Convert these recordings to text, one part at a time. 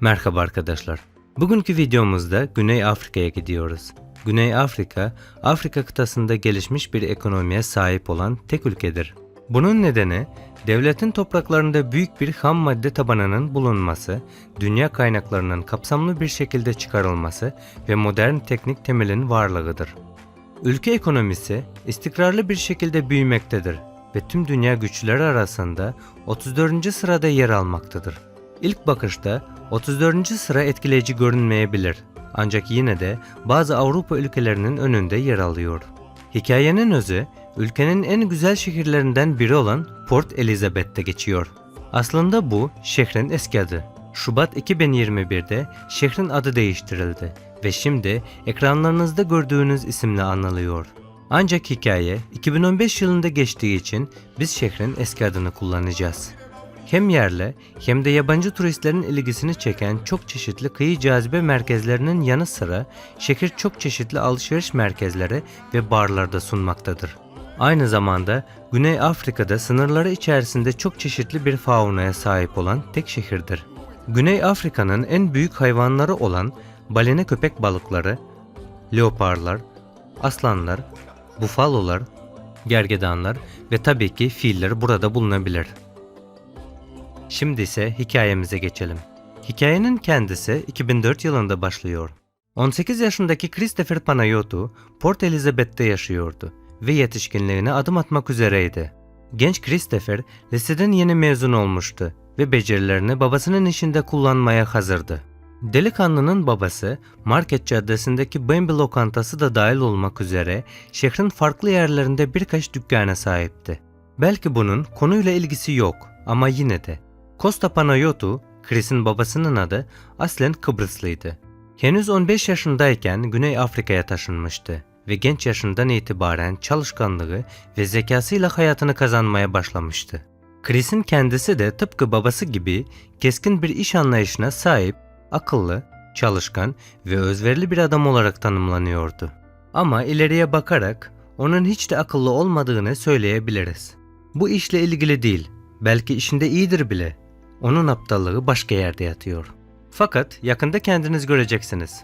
Merhaba arkadaşlar. Bugünkü videomuzda Güney Afrika'ya gidiyoruz. Güney Afrika, Afrika kıtasında gelişmiş bir ekonomiye sahip olan tek ülkedir. Bunun nedeni devletin topraklarında büyük bir ham madde tabanının bulunması, dünya kaynaklarının kapsamlı bir şekilde çıkarılması ve modern teknik temelin varlığıdır. Ülke ekonomisi istikrarlı bir şekilde büyümektedir ve tüm dünya güçleri arasında 34. sırada yer almaktadır. İlk bakışta 34. sıra etkileyici görünmeyebilir ancak yine de bazı Avrupa ülkelerinin önünde yer alıyor. Hikayenin özü ülkenin en güzel şehirlerinden biri olan Port Elizabeth'te geçiyor. Aslında bu şehrin eski adı. Şubat 2021'de şehrin adı değiştirildi ve şimdi ekranlarınızda gördüğünüz isimle anılıyor. Ancak hikaye 2015 yılında geçtiği için biz şehrin eski adını kullanacağız. Hem yerle hem de yabancı turistlerin ilgisini çeken çok çeşitli kıyı cazibe merkezlerinin yanı sıra şehir çok çeşitli alışveriş merkezleri ve barlarda sunmaktadır. Aynı zamanda Güney Afrika'da sınırları içerisinde çok çeşitli bir faunaya sahip olan tek şehirdir. Güney Afrika'nın en büyük hayvanları olan balina köpek balıkları, leoparlar, aslanlar, bufalolar, gergedanlar ve tabii ki filler burada bulunabilir. Şimdi ise hikayemize geçelim. Hikayenin kendisi 2004 yılında başlıyor. 18 yaşındaki Christopher Panayotou Port Elizabeth'te yaşıyordu ve yetişkinliğine adım atmak üzereydi. Genç Christopher liseden yeni mezun olmuştu ve becerilerini babasının işinde kullanmaya hazırdı. Delikanlının babası Market Caddesi'ndeki Bambi lokantası da dahil olmak üzere şehrin farklı yerlerinde birkaç dükkana sahipti. Belki bunun konuyla ilgisi yok ama yine de. Costa Panayotou, Chris'in babasının adı aslen Kıbrıslıydı. Henüz 15 yaşındayken Güney Afrika'ya taşınmıştı ve genç yaşından itibaren çalışkanlığı ve zekasıyla hayatını kazanmaya başlamıştı. Chris'in kendisi de tıpkı babası gibi keskin bir iş anlayışına sahip, akıllı, çalışkan ve özverili bir adam olarak tanımlanıyordu. Ama ileriye bakarak onun hiç de akıllı olmadığını söyleyebiliriz. Bu işle ilgili değil, belki işinde iyidir bile. Onun aptallığı başka yerde yatıyor. Fakat yakında kendiniz göreceksiniz.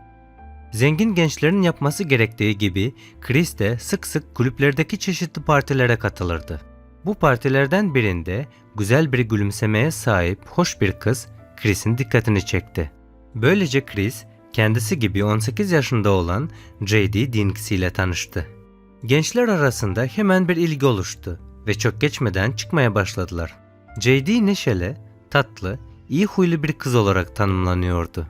Zengin gençlerin yapması gerektiği gibi Chris de sık sık kulüplerdeki çeşitli partilere katılırdı. Bu partilerden birinde güzel bir gülümsemeye sahip hoş bir kız Chris'in dikkatini çekti. Böylece Chris kendisi gibi 18 yaşında olan J.D. Dinks ile tanıştı. Gençler arasında hemen bir ilgi oluştu ve çok geçmeden çıkmaya başladılar. J.D. neşeli, tatlı, iyi huylu bir kız olarak tanımlanıyordu.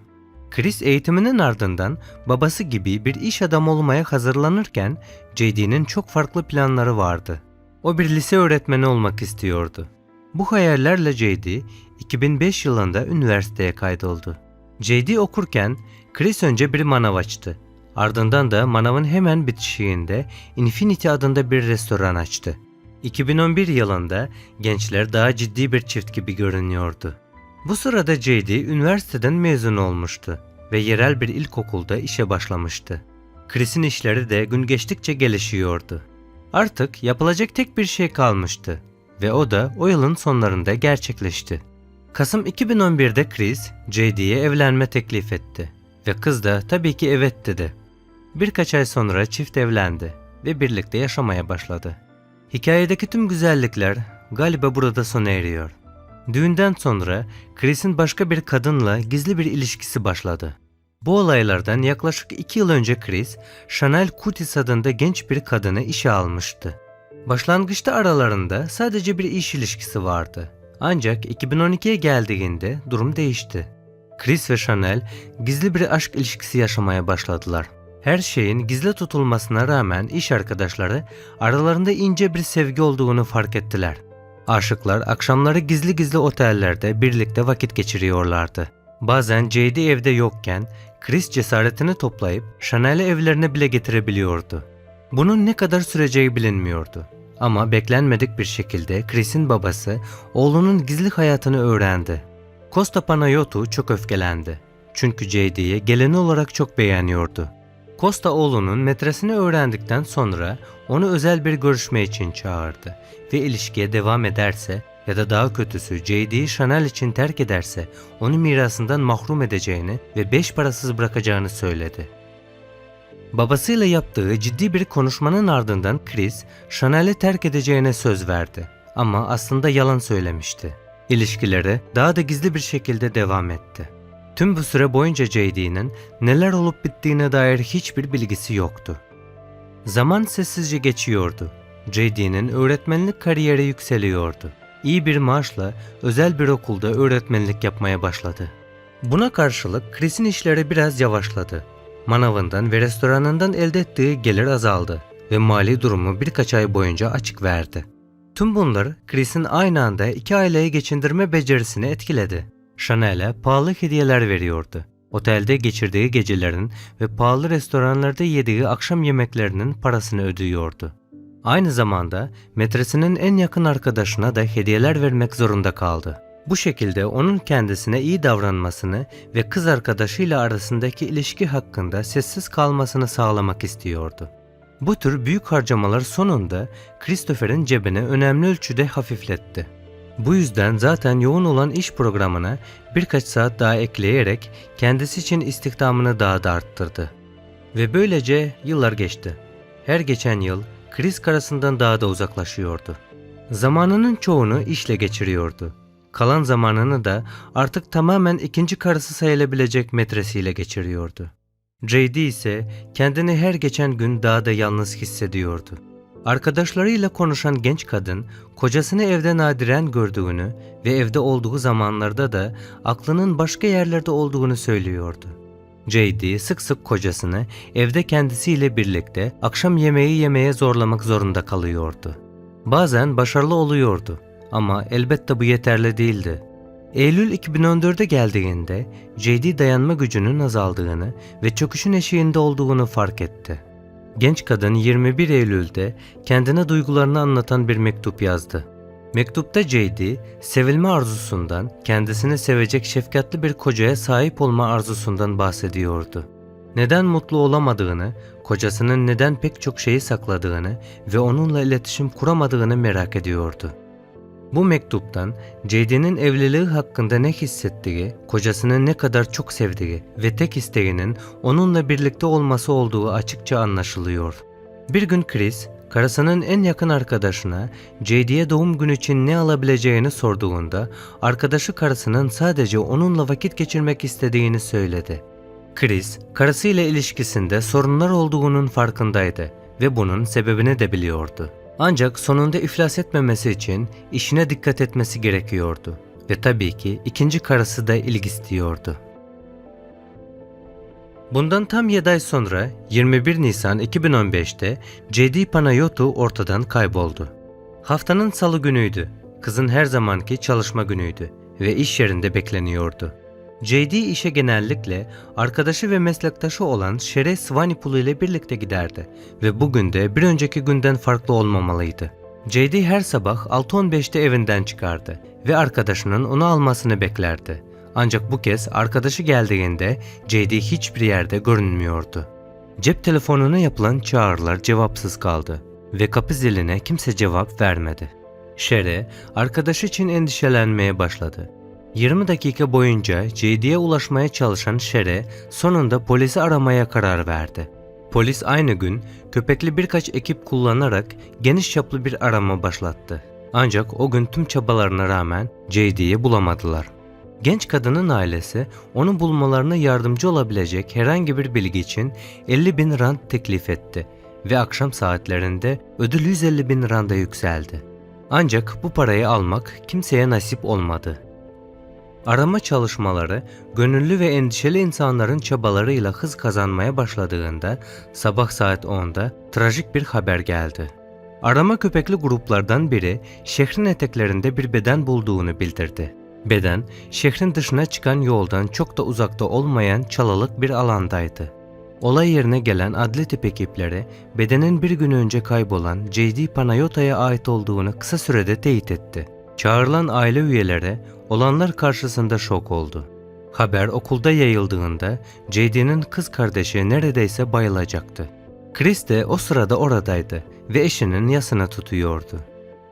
Chris eğitiminin ardından babası gibi bir iş adamı olmaya hazırlanırken J.D.'nin çok farklı planları vardı. O bir lise öğretmeni olmak istiyordu. Bu hayallerle J.D. 2005 yılında üniversiteye kaydoldu. J.D. okurken Chris önce bir manav açtı. Ardından da manavın hemen bitişiğinde Infinity adında bir restoran açtı. 2011 yılında gençler daha ciddi bir çift gibi görünüyordu. Bu sırada J.D. üniversiteden mezun olmuştu ve yerel bir ilkokulda işe başlamıştı. Chris'in işleri de gün geçtikçe gelişiyordu. Artık yapılacak tek bir şey kalmıştı ve o da o yılın sonlarında gerçekleşti. Kasım 2011'de Chris, J.D.'ye evlenme teklif etti ve kız da tabii ki evet dedi. Birkaç ay sonra çift evlendi ve birlikte yaşamaya başladı. Hikayedeki tüm güzellikler galiba burada sona eriyor. Düğünden sonra Chris'in başka bir kadınla gizli bir ilişkisi başladı. Bu olaylardan yaklaşık 2 yıl önce Chris, Chanel Cutis adında genç bir kadını işe almıştı. Başlangıçta aralarında sadece bir iş ilişkisi vardı. Ancak 2012'ye geldiğinde durum değişti. Chris ve Chanel gizli bir aşk ilişkisi yaşamaya başladılar. Her şeyin gizli tutulmasına rağmen iş arkadaşları aralarında ince bir sevgi olduğunu fark ettiler. Aşıklar akşamları gizli gizli otellerde birlikte vakit geçiriyorlardı. Bazen J.D. evde yokken Chris cesaretini toplayıp Chanel'i evlerine bile getirebiliyordu. Bunun ne kadar süreceği bilinmiyordu. Ama beklenmedik bir şekilde Chris'in babası oğlunun gizli hayatını öğrendi. Costa Panayotou çok öfkelendi. Çünkü J.D.'ye geleni olarak çok beğeniyordu. Costa oğlunun metresini öğrendikten sonra onu özel bir görüşme için çağırdı ve ilişkiye devam ederse Ya da daha kötüsü JD'yi Chanel için terk ederse onu mirasından mahrum edeceğini ve beş parasız bırakacağını söyledi. Babasıyla yaptığı ciddi bir konuşmanın ardından Chris, Chanel'i terk edeceğine söz verdi. Ama aslında yalan söylemişti. İlişkileri daha da gizli bir şekilde devam etti. Tüm bu süre boyunca JD'nin neler olup bittiğine dair hiçbir bilgisi yoktu. Zaman sessizce geçiyordu. JD'nin öğretmenlik kariyeri yükseliyordu. İyi bir maaşla özel bir okulda öğretmenlik yapmaya başladı. Buna karşılık Chris'in işleri biraz yavaşladı. Manavından ve restoranından elde ettiği gelir azaldı ve mali durumu birkaç ay boyunca açık verdi. Tüm bunlar Chris'in aynı anda iki aileyi geçindirme becerisini etkiledi. Chanel'e pahalı hediyeler veriyordu. Otelde geçirdiği gecelerin ve pahalı restoranlarda yediği akşam yemeklerinin parasını ödüyordu. Aynı zamanda metresinin en yakın arkadaşına da hediyeler vermek zorunda kaldı. Bu şekilde onun kendisine iyi davranmasını ve kız arkadaşıyla arasındaki ilişki hakkında sessiz kalmasını sağlamak istiyordu. Bu tür büyük harcamalar sonunda Christopher'in cebini önemli ölçüde hafifletti. Bu yüzden zaten yoğun olan iş programına birkaç saat daha ekleyerek kendisi için istihdamını daha da arttırdı. Ve böylece yıllar geçti. Her geçen yıl Chris karısından daha da uzaklaşıyordu. Zamanının çoğunu işle geçiriyordu. Kalan zamanını da artık tamamen ikinci karısı sayılabilecek metresiyle geçiriyordu. JD ise kendini her geçen gün daha da yalnız hissediyordu. Arkadaşlarıyla konuşan genç kadın, kocasını evde nadiren gördüğünü ve evde olduğu zamanlarda da aklının başka yerlerde olduğunu söylüyordu. JD sık sık kocasını evde kendisiyle birlikte akşam yemeği yemeye zorlamak zorunda kalıyordu. Bazen başarılı oluyordu ama elbette bu yeterli değildi. Eylül 2014'e geldiğinde JD dayanma gücünün azaldığını ve çöküşün eşiğinde olduğunu fark etti. Genç kadın 21 Eylül'de kendine duygularını anlatan bir mektup yazdı. Mektupta JD, sevilme arzusundan, kendisini sevecek şefkatli bir kocaya sahip olma arzusundan bahsediyordu. Neden mutlu olamadığını, kocasının neden pek çok şeyi sakladığını ve onunla iletişim kuramadığını merak ediyordu. Bu mektuptan JD'nin evliliği hakkında ne hissettiği, kocasını ne kadar çok sevdiği ve tek isteğinin onunla birlikte olması olduğu açıkça anlaşılıyor. Bir gün Chris, karısının en yakın arkadaşına JD'ye doğum günü için ne alabileceğini sorduğunda arkadaşı karısının sadece onunla vakit geçirmek istediğini söyledi. Chris, karısıyla ilişkisinde sorunlar olduğunun farkındaydı ve bunun sebebini de biliyordu. Ancak sonunda iflas etmemesi için işine dikkat etmesi gerekiyordu ve tabii ki ikinci karısı da ilgi istiyordu. Bundan tam 7 ay sonra 21 Nisan 2015'te JD Panayotu ortadan kayboldu. Haftanın salı günüydü. Kızın her zamanki çalışma günüydü ve iş yerinde bekleniyordu. JD işe genellikle arkadaşı ve meslektaşı olan Shere Swanepoel ile birlikte giderdi ve bugün de bir önceki günden farklı olmamalıydı. JD her sabah 6.15'te evinden çıkardı ve arkadaşının onu almasını beklerdi. Ancak bu kez arkadaşı geldiğinde JD hiçbir yerde görünmüyordu. Cep telefonuna yapılan çağrılar cevapsız kaldı ve kapı ziline kimse cevap vermedi. Shere arkadaşı için endişelenmeye başladı. 20 dakika boyunca JD'ye ulaşmaya çalışan Shere sonunda polisi aramaya karar verdi. Polis aynı gün köpekli birkaç ekip kullanarak geniş çaplı bir arama başlattı. Ancak o gün tüm çabalarına rağmen JD'yi bulamadılar. Genç kadının ailesi onu bulmalarına yardımcı olabilecek herhangi bir bilgi için 50 bin rand teklif etti ve akşam saatlerinde ödül 150 bin randa yükseldi. Ancak bu parayı almak kimseye nasip olmadı. Arama çalışmaları gönüllü ve endişeli insanların çabalarıyla hız kazanmaya başladığında sabah saat 10'da trajik bir haber geldi. Arama köpekli gruplardan biri şehrin eteklerinde bir beden bulduğunu bildirdi. Beden, şehrin dışına çıkan yoldan çok da uzakta olmayan çalılık bir alandaydı. Olay yerine gelen adli tip ekipleri bedenin bir gün önce kaybolan J.D. Panayota'ya ait olduğunu kısa sürede teyit etti. Çağrılan aile üyeleri olanlar karşısında şok oldu. Haber okulda yayıldığında JD'nin kız kardeşi neredeyse bayılacaktı. Chris de o sırada oradaydı ve eşinin yasını tutuyordu.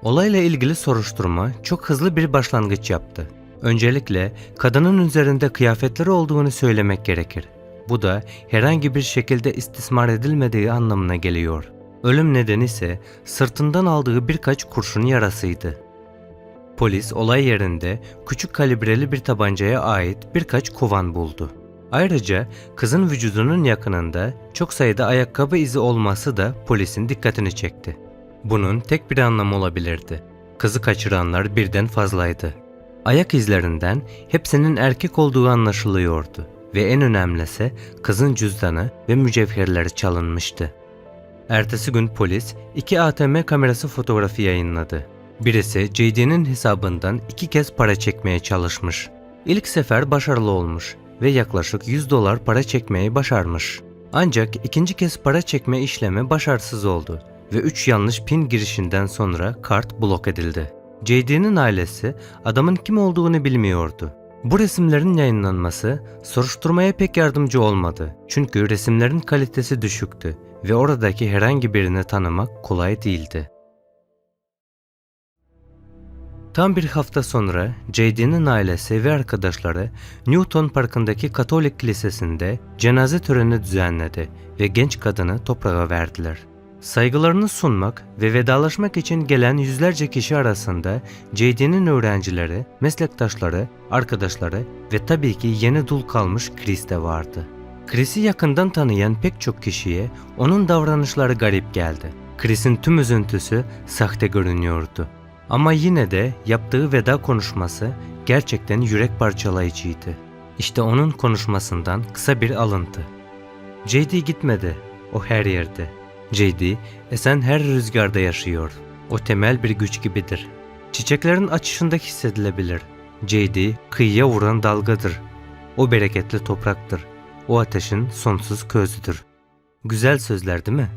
Olayla ilgili soruşturma çok hızlı bir başlangıç yaptı. Öncelikle kadının üzerinde kıyafetleri olduğunu söylemek gerekir. Bu da herhangi bir şekilde istismar edilmediği anlamına geliyor. Ölüm nedeni ise sırtından aldığı birkaç kurşun yarasıydı. Polis olay yerinde küçük kalibreli bir tabancaya ait birkaç kovan buldu. Ayrıca kızın vücudunun yakınında çok sayıda ayakkabı izi olması da polisin dikkatini çekti. Bunun tek bir anlamı olabilirdi. Kızı kaçıranlar birden fazlaydı. Ayak izlerinden hepsinin erkek olduğu anlaşılıyordu ve en önemlisi kızın cüzdanı ve mücevherleri çalınmıştı. Ertesi gün polis iki ATM kamerası fotoğrafı yayınladı. Birisi JD'nin hesabından iki kez para çekmeye çalışmış. İlk sefer başarılı olmuş ve yaklaşık 100 dolar para çekmeyi başarmış. Ancak ikinci kez para çekme işlemi başarısız oldu ve 3 yanlış pin girişinden sonra kart blok edildi. JD'nin ailesi adamın kim olduğunu bilmiyordu. Bu resimlerin yayınlanması soruşturmaya pek yardımcı olmadı. Çünkü resimlerin kalitesi düşüktü ve oradaki herhangi birini tanımak kolay değildi. Tam bir hafta sonra JD'nin ailesi ve arkadaşları Newton Parkı'ndaki Katolik Kilisesi'nde cenaze töreni düzenledi ve genç kadını toprağa verdiler. Saygılarını sunmak ve vedalaşmak için gelen yüzlerce kişi arasında JD'nin öğrencileri, meslektaşları, arkadaşları ve tabii ki yeni dul kalmış Chris de vardı. Chris'i yakından tanıyan pek çok kişiye onun davranışları garip geldi. Chris'in tüm üzüntüsü sahte görünüyordu. Ama yine de yaptığı veda konuşması gerçekten yürek parçalayıcıydı. İşte onun konuşmasından kısa bir alıntı. JD gitmedi. O her yerde. JD esen her rüzgarda yaşıyor. O temel bir güç gibidir. Çiçeklerin açışında hissedilebilir. JD kıyıya vuran dalgadır. O bereketli topraktır. O ateşin sonsuz közüdür. Güzel sözler değil mi?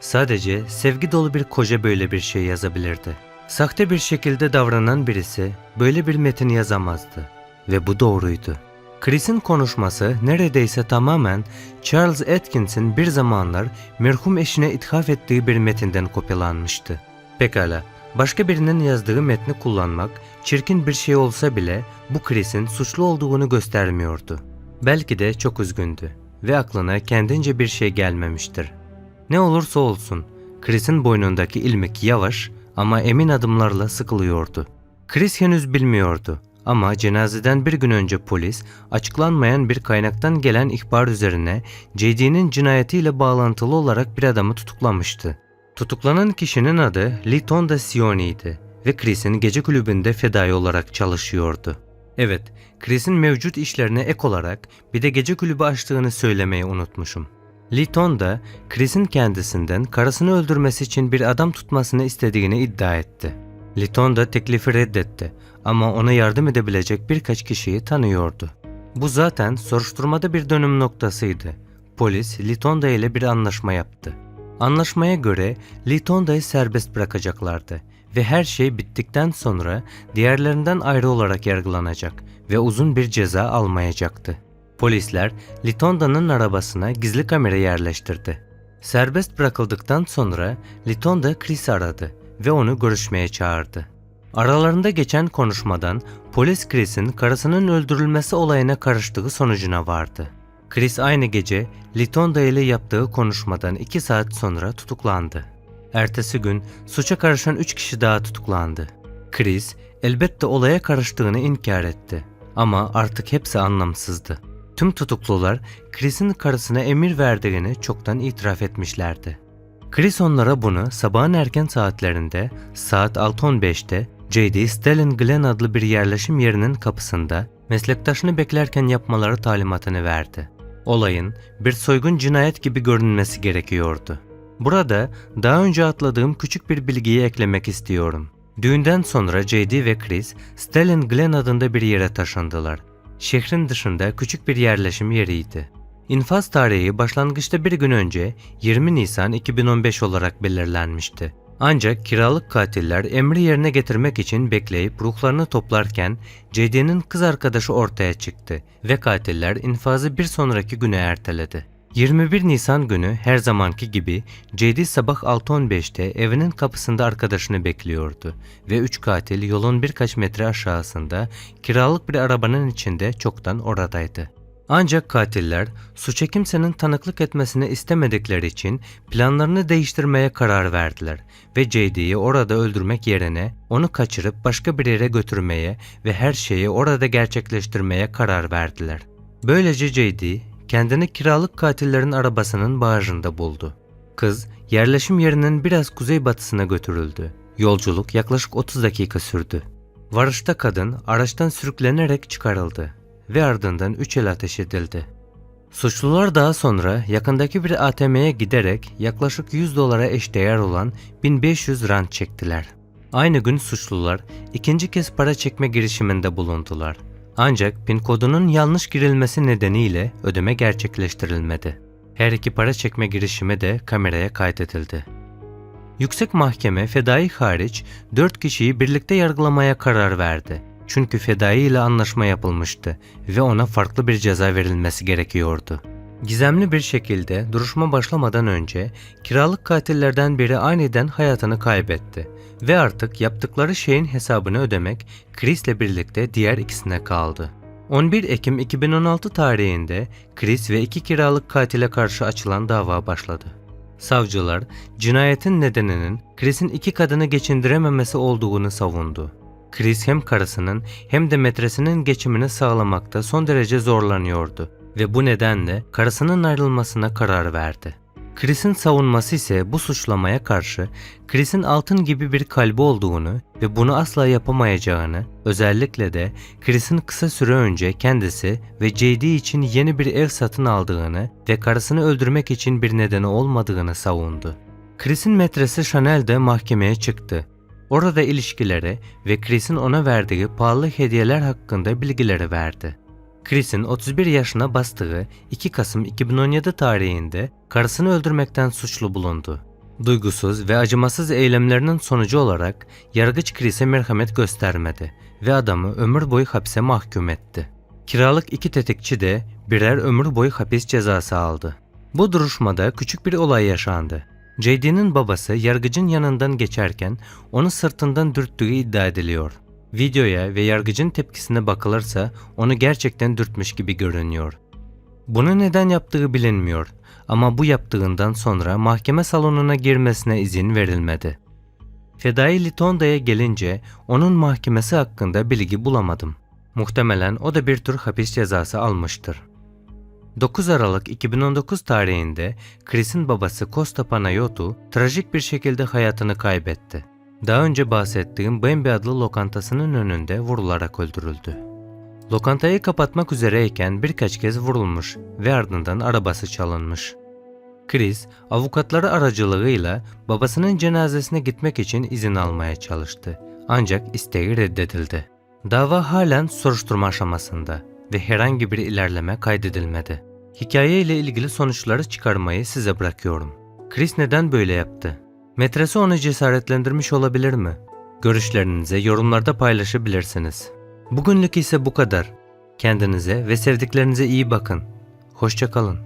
Sadece sevgi dolu bir koca böyle bir şey yazabilirdi. Sahte bir şekilde davranan birisi böyle bir metin yazamazdı. Ve bu doğruydu. Chris'in konuşması neredeyse tamamen Charles Atkins'in bir zamanlar merhum eşine ithaf ettiği bir metinden kopyalanmıştı. Pekala, başka birinin yazdığı metni kullanmak çirkin bir şey olsa bile bu Chris'in suçlu olduğunu göstermiyordu. Belki de çok üzgündü ve aklına kendince bir şey gelmemiştir. Ne olursa olsun, Chris'in boynundaki ilmek yavaş ama emin adımlarla sıkılıyordu. Chris henüz bilmiyordu ama cenazeden bir gün önce polis açıklanmayan bir kaynaktan gelen ihbar üzerine JD'nin cinayetiyle bağlantılı olarak bir adamı tutuklamıştı. Tutuklanan kişinin adı Liton Sioni'ydi ve Chris'in gece kulübünde fedai olarak çalışıyordu. Evet, Chris'in mevcut işlerine ek olarak bir de gece kulübü açtığını söylemeyi unutmuşum. Liton da Chris'in kendisinden karısını öldürmesi için bir adam tutmasını istediğini iddia etti. Liton da teklifi reddetti ama ona yardım edebilecek birkaç kişiyi tanıyordu. Bu zaten soruşturmada bir dönüm noktasıydı. Polis Litonda ile bir anlaşma yaptı. Anlaşmaya göre Litonda'yı serbest bırakacaklardı ve her şey bittikten sonra diğerlerinden ayrı olarak yargılanacak ve uzun bir ceza almayacaktı. Polisler Litonda'nın arabasına gizli kamera yerleştirdi. Serbest bırakıldıktan sonra Litonda Chris aradı ve onu görüşmeye çağırdı. Aralarında geçen konuşmadan polis Chris'in karısının öldürülmesi olayına karıştığı sonucuna vardı. Chris aynı gece Litonda ile yaptığı konuşmadan 2 saat sonra tutuklandı. Ertesi gün suça karışan 3 kişi daha tutuklandı. Chris elbette olaya karıştığını inkar etti ama artık hepsi anlamsızdı. Tüm tutuklular Chris'in karısına emir verdiğini çoktan itiraf etmişlerdi. Chris onlara bunu sabahın erken saatlerinde saat 6.15'te J.D. Stellan Glen adlı bir yerleşim yerinin kapısında meslektaşını beklerken yapmaları talimatını verdi. Olayın bir soygun cinayet gibi görünmesi gerekiyordu. Burada daha önce atladığım küçük bir bilgiyi eklemek istiyorum. Düğünden sonra J.D. ve Chris, Stellan Glen adında bir yere taşındılar. Şehrin dışında küçük bir yerleşim yeriydi. İnfaz tarihi başlangıçta bir gün önce 20 Nisan 2015 olarak belirlenmişti. Ancak kiralık katiller emri yerine getirmek için bekleyip ruhlarını toplarken JD'nin kız arkadaşı ortaya çıktı ve katiller infazı bir sonraki güne erteledi. 21 Nisan günü her zamanki gibi JD sabah 6.15'te evinin kapısında arkadaşını bekliyordu ve üç katil yolun birkaç metre aşağısında kiralık bir arabanın içinde çoktan oradaydı. Ancak katiller suça kimsenin tanıklık etmesini istemedikleri için planlarını değiştirmeye karar verdiler ve JD'yi orada öldürmek yerine onu kaçırıp başka bir yere götürmeye ve her şeyi orada gerçekleştirmeye karar verdiler. Böylece JD kendini kiralık katillerin arabasının bağrında buldu. Kız yerleşim yerinin biraz kuzeybatısına götürüldü. Yolculuk yaklaşık 30 dakika sürdü. Varışta kadın araçtan sürüklenerek çıkarıldı ve ardından 3 el ateş edildi. Suçlular daha sonra yakındaki bir ATM'ye giderek yaklaşık 100 dolara eşdeğer olan 1500 rand çektiler. Aynı gün suçlular ikinci kez para çekme girişiminde bulundular. Ancak pin kodunun yanlış girilmesi nedeniyle ödeme gerçekleştirilmedi. Her iki para çekme girişimi de kameraya kaydedildi. Yüksek Mahkeme Fedai hariç 4 kişiyi birlikte yargılamaya karar verdi. Çünkü Fedai ile anlaşma yapılmıştı ve ona farklı bir ceza verilmesi gerekiyordu. Gizemli bir şekilde duruşma başlamadan önce kiralık katillerden biri aniden hayatını kaybetti ve artık yaptıkları şeyin hesabını ödemek Chris'le birlikte diğer ikisine kaldı. 11 Ekim 2016 tarihinde Chris ve iki kiralık katile karşı açılan dava başladı. Savcılar cinayetin nedeninin Chris'in iki kadını geçindirememesi olduğunu savundu. Chris hem karısının hem de metresinin geçimini sağlamakta son derece zorlanıyordu ve bu nedenle karısının ayrılmasına karar verdi. Chris'in savunması ise bu suçlamaya karşı Chris'in altın gibi bir kalbi olduğunu ve bunu asla yapamayacağını, özellikle de Chris'in kısa süre önce kendisi ve JD için yeni bir ev satın aldığını ve karısını öldürmek için bir nedeni olmadığını savundu. Chris'in metresi Chanel de mahkemeye çıktı. Orada ilişkileri ve Chris'in ona verdiği pahalı hediyeler hakkında bilgileri verdi. Chris'in 31 yaşına bastığı 2 Kasım 2017 tarihinde karısını öldürmekten suçlu bulundu. Duygusuz ve acımasız eylemlerinin sonucu olarak yargıç Chris'e merhamet göstermedi ve adamı ömür boyu hapse mahkum etti. Kiralık iki tetikçi de birer ömür boyu hapis cezası aldı. Bu duruşmada küçük bir olay yaşandı. JD'nin babası yargıcın yanından geçerken onu sırtından dürttüğü iddia ediliyor. Videoya ve yargıcın tepkisine bakılırsa onu gerçekten dürtmüş gibi görünüyor. Bunu neden yaptığı bilinmiyor ama bu yaptığından sonra mahkeme salonuna girmesine izin verilmedi. Fedai Litonda'ya gelince onun mahkemesi hakkında bilgi bulamadım. Muhtemelen o da bir tür hapis cezası almıştır. 9 Aralık 2019 tarihinde Chris'in babası Costa Panayotu trajik bir şekilde hayatını kaybetti. Daha önce bahsettiğim Bambi adlı lokantasının önünde vurularak öldürüldü. Lokantayı kapatmak üzereyken birkaç kez vurulmuş ve ardından arabası çalınmış. Chris, avukatları aracılığıyla babasının cenazesine gitmek için izin almaya çalıştı. Ancak isteği reddedildi. Dava halen soruşturma aşamasında ve herhangi bir ilerleme kaydedilmedi. Hikaye ile ilgili sonuçları çıkarmayı size bırakıyorum. Chris neden böyle yaptı? Metresi onu cesaretlendirmiş olabilir mi? Görüşlerinizi yorumlarda paylaşabilirsiniz. Bugünlük ise bu kadar. Kendinize ve sevdiklerinize iyi bakın. Hoşçakalın.